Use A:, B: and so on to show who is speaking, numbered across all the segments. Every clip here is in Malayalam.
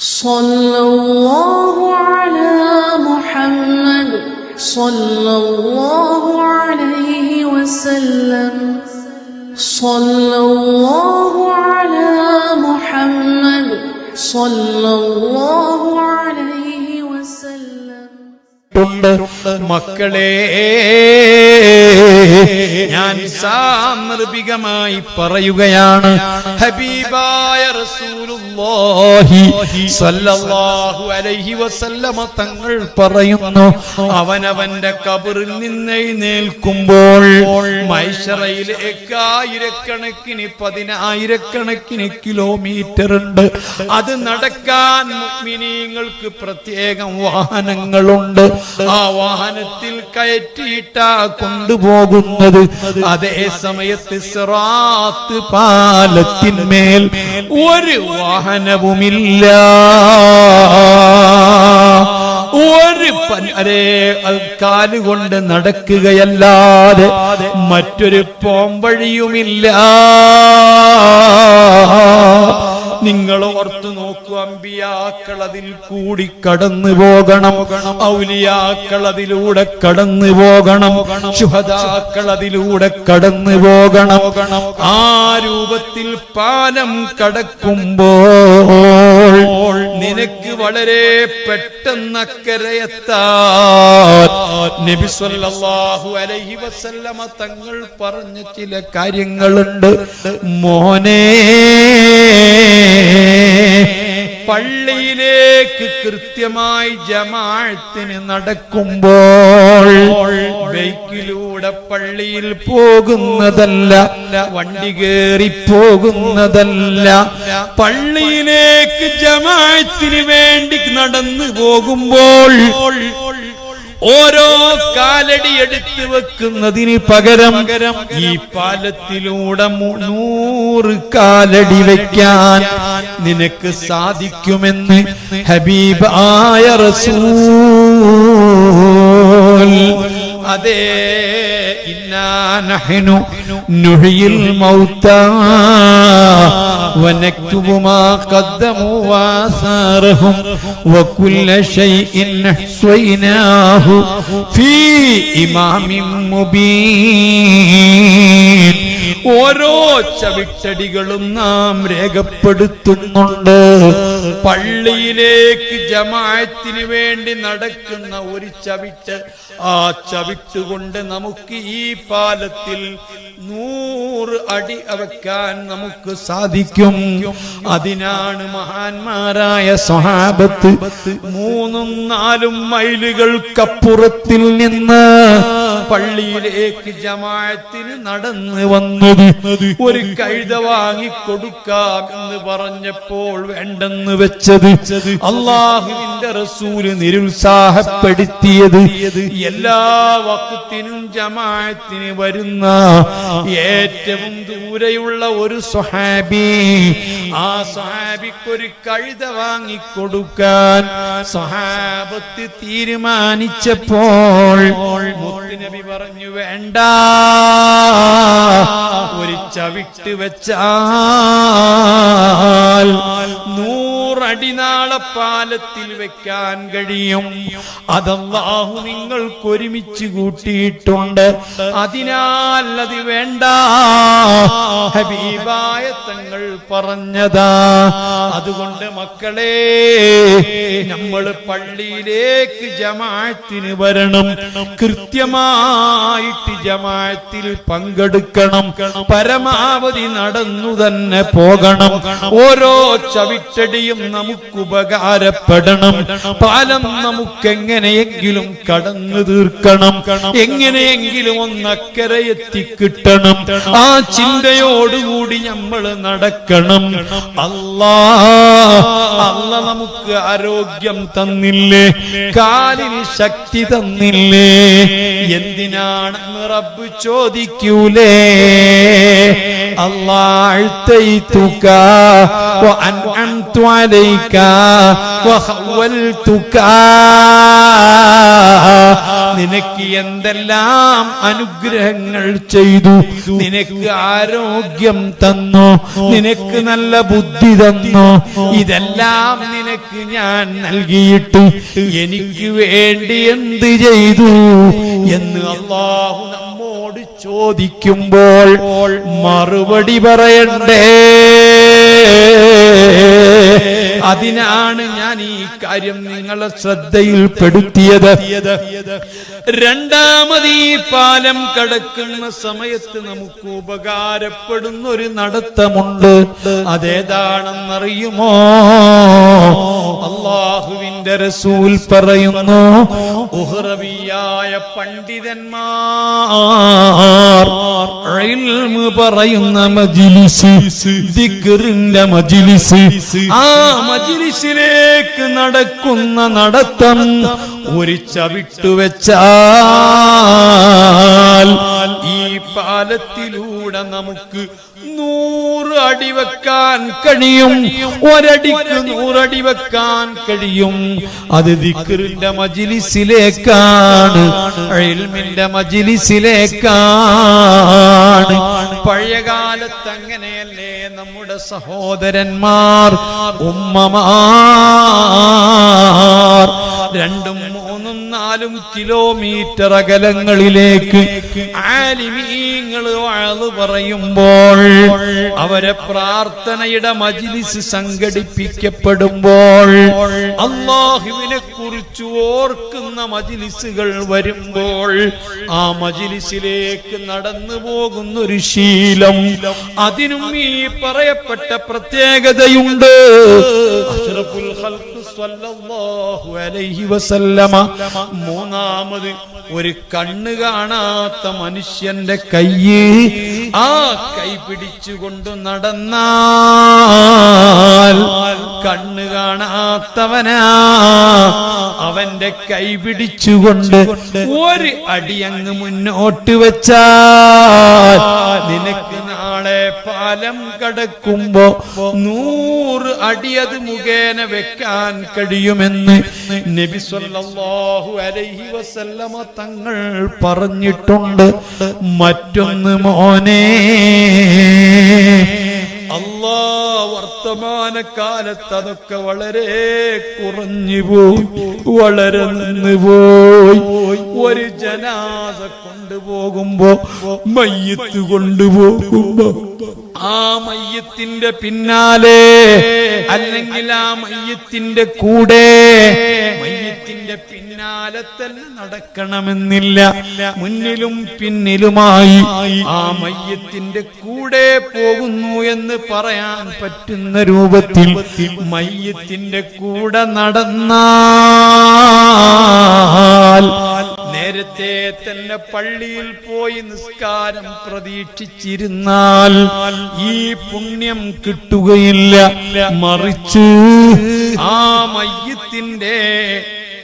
A: صلى الله على محمد صلى الله عليه وسلم صلى الله على محمد صلى الله عليه وسلم
B: ണ്ട് മക്കളെ ഞാൻ സാന്ദർഭികമായി പറയുകയാണ് ഹബീബായ റസൂലുള്ളാഹി സ്വല്ലല്ലാഹു അലൈഹി വസല്ലമ തങ്ങൾ പറയുന്നു അവനവന്റെ കബറിൽ നിന്ന് എഴുന്നേൽക്കുമ്പോൾ മൈശറയിലേക്ക് ആയിരക്കണക്കിന് പതിനായിരക്കണക്കിന് കിലോമീറ്റർ ഉണ്ട്. അത് നടക്കാൻ മിനിങ്ങൾക്ക് പ്രത്യേകം വാഹനങ്ങളുണ്ട്. ആ വാഹനത്തിൽ കയറ്റിയിട്ടാ കൊണ്ടുപോകുന്നത്. അതേ സമയത്ത് സിറാത്ത് പാലത്തിന്മേൽ ഒരു വാഹനവുമില്ല ഒരു പരേ കാലുകൊണ്ട് നടക്കുകയല്ലാതെ മറ്റൊരു പോംവഴിയുമില്ല. നിങ്ങൾ ഓർത്തു നോക്കൂ അമ്പിയാക്കൾ അതിൽ കൂടി കടന്നു പോകണം. ഔലിയാക്കൾ അതിലൂടെ കടന്നു പോകണം. ശുഹദാക്കൾ അതിലൂടെ കടന്നു പോകണം. ആ രൂപത്തിൽ പാലം കടക്കുമ്പോൾ നിനക്ക് വളരെ പെട്ടെന്നക്കരയെത്താൻ നബി സല്ലല്ലാഹു അലൈഹി വസല്ലമ തങ്ങൾ പറഞ്ഞ ചില കാര്യങ്ങളുണ്ട്. മോനെ പള്ളിയിലേക്ക് കൃത്യമായി ജമാഴത്തിന് നടക്കുമ്പോൾ ബൈക്കിലൂടെ പള്ളിയിൽ പോകുന്നതല്ല വണ്ടി കയറി പോകുന്നതല്ല. പള്ളിയിലേക്ക് ജമാഴത്തിന് വേണ്ടി നടന്നു പോകുമ്പോൾ ഓരോ കാലടി എടുത്തു വെക്കുന്നതിന് പകരം ഈ പാലത്തിലൂടെ നൂറ് കാലടി വെക്കാൻ നിനക്ക് സാധിക്കുമെന്ന് ഹബീബ് റസൂൽ. അതേ ഇന്നാ നഹ്നു നുഹ്യിൽ മൗതാ ونكتب ما قدموا وآثارهم وكل شيء أحصيناه في إمام مبين ഓരോ ചവിട്ടടികളും നാം രേഖപ്പെടുത്തുന്നുണ്ട് പള്ളിയിലേക്ക് ജമാഅത്തിന് വേണ്ടി നടക്കുന്ന ഒരു ചവിട്ട് ആ ചവിട്ട് കൊണ്ട് നമുക്ക് ഈ പാലത്തിൽ നൂറ് അടി വെക്കാൻ നമുക്ക് സാധിക്കും. അതിനാണ് മഹാന്മാരായ സ്വഹാബത്ത് മൂന്നും നാലും മൈലുകൾക്കപ്പുറത്തിൽ നിന്ന് പള്ളിയിലേക്ക് ജമാഅത്തിന് നടന്നു വന്നത് ഒരു കഴുത വാങ്ങി കൊടുക്കാം എന്ന് പറഞ്ഞപ്പോൾ വേണ്ടെന്ന് വെച്ചത് അള്ളാഹുവിന്റെ റസൂൽ നിരുത്സാഹപ്പെടുത്തിയത്. എല്ലാ വക്കത്തിനും ജമാഅത്തിന് വരുന്ന ഏറ്റവും ദൂരെയുള്ള ഒരു സ്വഹാബി. ആ സ്വഹാബിക്കൊരു കഴുത വാങ്ങിക്കൊടുക്കാൻ സ്വഹാബത്ത് തീരുമാനിച്ചപ്പോൾ മുത്തുനബി പറഞ്ഞു വേണ്ട. ഒരു ചവിട്ട് വെച്ചാൽ നൂറടി നാളെ പാലത്തിൽ വെക്കാൻ കഴിയും. അതല്ലാഹു നിങ്ങൾക്ക് ഒരുമിച്ച് കൂട്ടിയിട്ടുണ്ട്. അതിനാൽ അത് വേണ്ട. ഹബീബായ തങ്ങൾ പറഞ്ഞതാ. അതുകൊണ്ട് മക്കളെ നമ്മൾ പള്ളിയിലേക്ക് ജമാഅത്തിന് വരണം. കൃത്യമായിട്ട് ജമാഅത്തിൽ പങ്കെടുക്കണം. പരമാവധി നടന്നു തന്നെ പോകണം. ഓരോ ചവിട്ടടിയും നമുക്ക് ഉപകാരപ്പെടണം. പാലം നമുക്ക് എങ്ങനെയെങ്കിലും കടന്നു തീർക്കണം. എങ്ങനെയെങ്കിലും ഒന്നക്കരെ എത്തിക്കിട്ടണം. ആ ചിന്തയോടുകൂടി നമ്മൾ നടക്കണം. അല്ലാ അല്ല നമുക്ക് ആരോഗ്യം തന്നില്ലേ? കാലിന് ശക്തി തന്നില്ലേ? എന്തിനാണെന്ന് റബ്ബ് ചോദിക്കൂലേ? അള്ളാഴ്ത്തൈത്തുക وأنعمت عليك وخولتك നിനക്ക് എന്തെല്ലാം അനുഗ്രഹങ്ങൾ ചെയ്തു നിനക്ക് ആരോഗ്യം തന്നു നിനക്ക് നല്ല ബുദ്ധി തന്നു ഇതെല്ലാം നിനക്ക് ഞാൻ നൽകിയിട്ട് എനിക്ക് വേണ്ടി എന്ത് ചെയ്തു എന്ന് അള്ളാഹു നമ്മോട് ചോദിക്കുമ്പോൾ മറുപടി പറയണ്ടേ? അതിനാണ് ഞാൻ ഈ കാര്യം നിങ്ങളെ ശ്രദ്ധയിൽപ്പെടുത്തിയത്. രണ്ടാമത് ഈ പാലം കടക്കുന്ന സമയത്ത് നമുക്ക് ഉപകാരപ്പെടുന്ന ഒരു നടത്തമുണ്ട്. അതേതാണെന്നറിയുമോ? അള്ളാഹുവിന്റെ റസൂൽ പറയുന്നു ഉഹ്റവിയായ പണ്ഡിതന്മാർ പറയുന്ന മജിലിസിന്റെ മജിലിസ്. ആ മജിലിസിലേക്ക് നടക്കുന്ന നടത്തം ഒരു ചവിട്ടു വെച്ചാൽ ഈ പാലത്തിലൂടെ നമുക്ക് അടി വെക്കാൻ കഴിയും. ഒരടിക്ക് നൂറടി വെക്കാൻ കഴിയും. അത് ദിക്കറിന്റെ മജിലിസിലേക്കാണ്. ഇൽമിന്റെ മജിലിസിലേക്കാണ്. പഴയകാലത്ത് അങ്ങനെയല്ലേ നമ്മുടെ സഹോദരന്മാർ? ഉമ്മമാർ. രണ്ടും നാലും കിലോമീറ്റർ അകലങ്ങളിലേക്ക് ആലിമീങ്ങൾ വാഴ് പറയുമ്പോൾ അവരെ പ്രാർത്ഥനയുടെ മജിലിസ് സംഘടിപ്പിക്കപ്പെടുമ്പോൾ അള്ളാഹുവിനെ കുറിച്ച് ഓർക്കുന്ന മജിലിസുകൾ വരുമ്പോൾ ആ മജിലിസിലേക്ക് നടന്നു പോകുന്ന ഒരു ശീലം. അതിനും ഈ പറയപ്പെട്ട പ്രത്യേകതയുണ്ട്. അഷ്റഫുൽ മൂന്നാമത് ഒരു കണ്ണ് കാണാത്ത മനുഷ്യന്റെ കയ്യ് ആ കൈ പിടിച്ചുകൊണ്ട് നടന്നാൽ കണ്ണ് കാണാത്തവനാ. അവന്റെ കൈ പിടിച്ചുകൊണ്ട് ഒരു അടിയങ്ങ് മുന്നോട്ട് വെച്ചാൽ നിനക്ക് നാളെ പാലം കടക്കുമ്പോ നൂറ് അടി അത് മുഖേന വെക്കാൻ കഴിയുമെന്ന് നബി സല്ലല്ലാഹു അലൈഹി വസല്ലമ തങ്ങൾ പറഞ്ഞിട്ടുണ്ട്. മറ്റൊന്ന് മോനെ അല്ലാ വർത്തമാനകാലത്ത് അതൊക്കെ വളരെ കുറഞ്ഞു പോയി വളരെ നിന്ന് പോയി ഒരു ജനാസ കൊണ്ടുപോകുമ്പോ മയ്യത്ത് കൊണ്ടുപോകുമ്പോ ആ മയ്യത്തിന്റെ പിന്നാലെ അല്ലെങ്കിൽ ആ മയ്യത്തിന്റെ കൂടെ പിന്നാലെ തന്നെ നടക്കണമെന്നില്ല മുന്നിലും പിന്നിലുമായി ആ മയ്യത്തിന്റെ കൂടെ പോകുന്നു എന്ന് പറയാൻ പറ്റുന്ന രൂപത്തിൽ മയ്യത്തിന്റെ കൂടെ നടന്നാൽ നേരത്തെ തന്നെ പള്ളിയിൽ പോയി നിസ്കാരം പ്രതീക്ഷിച്ചിരുന്നാൽ ഈ പുണ്യം കിട്ടുകയില്ല. മറിച്ച് ആ മയ്യത്തിന്റെ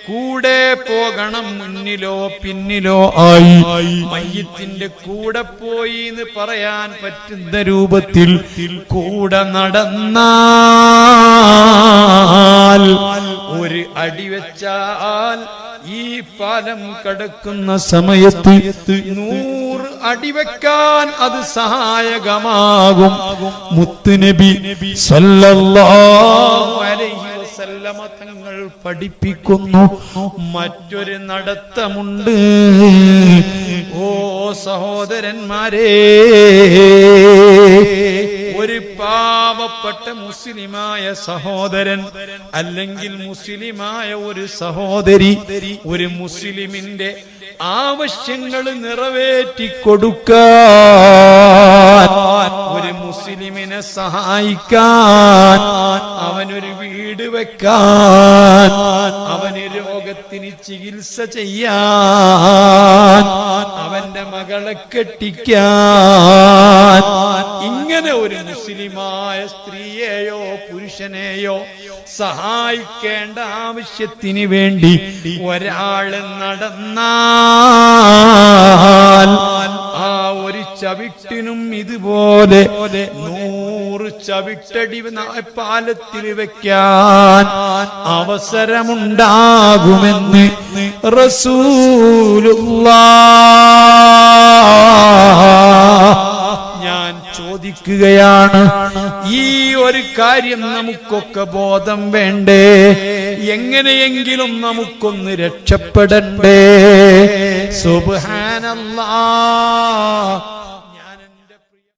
B: കൂടെ പോകണം മുന്നിലോ പിന്നിലോ ആയി. മയ്യത്തിന്റെ കൂടെ പോയി എന്ന് പറയാൻ പറ്റുന്ന രൂപത്തിൽ കൂടെ നടന്നാൽ ഒരു അടി വെച്ചാൽ ഈ പാലം കടക്കുന്ന സമയത്ത് നൂറ് അടി വെക്കാൻ അത് സഹായകമാകും. മുത്തുനബി സല്ലല്ലാഹു അലൈഹി വസല്ലമ തങ്ങൾ പഠിപ്പിക്കുന്നു. മറ്റൊരു നടത്തമുണ്ട്. ഓ സഹോദരന്മാരെ ഒരു പാവപ്പെട്ട മുസ്ലിമായ സഹോദരൻ അല്ലെങ്കിൽ മുസ്ലിമായ ഒരു സഹോദരി ഒരു മുസ്ലിമിന്റെ ആവശ്യങ്ങൾ നിറവേറ്റി കൊടുക്കാൻ ഒരു മുസ്ലിമിനെ സഹായിക്കാൻ അവനൊരു വീട് വെക്കാൻ അവന് രോഗത്തിന് ചികിത്സ ചെയ്യാൻ അവന്റെ മകളെ കെട്ടിക്കാൻ ഇങ്ങനെ ഒരു മുസ്ലിമായ സ്ത്രീയെയോ പുരുഷനെയോ സഹായിക്കേണ്ട ആവശ്യത്തിന് വേണ്ടി ഒരാൾ നടന്നാൽ ആ ഒരു ചവിട്ടിനും ഇതുപോലെ ചവിട്ടടി ന- പാലത്തിൽ വെക്കാൻ അവസരമുണ്ടാകുമെന്ന് റസൂലുള്ള ഞാൻ ചോദിക്കുകയാണ് ഈ ഒരു കാര്യം നമുക്കൊക്കെ ബോധം വേണ്ടേ? എങ്ങനെയെങ്കിലും നമുക്കൊന്ന് രക്ഷപ്പെടണ്ടേ? സുബ്ഹാനല്ലാ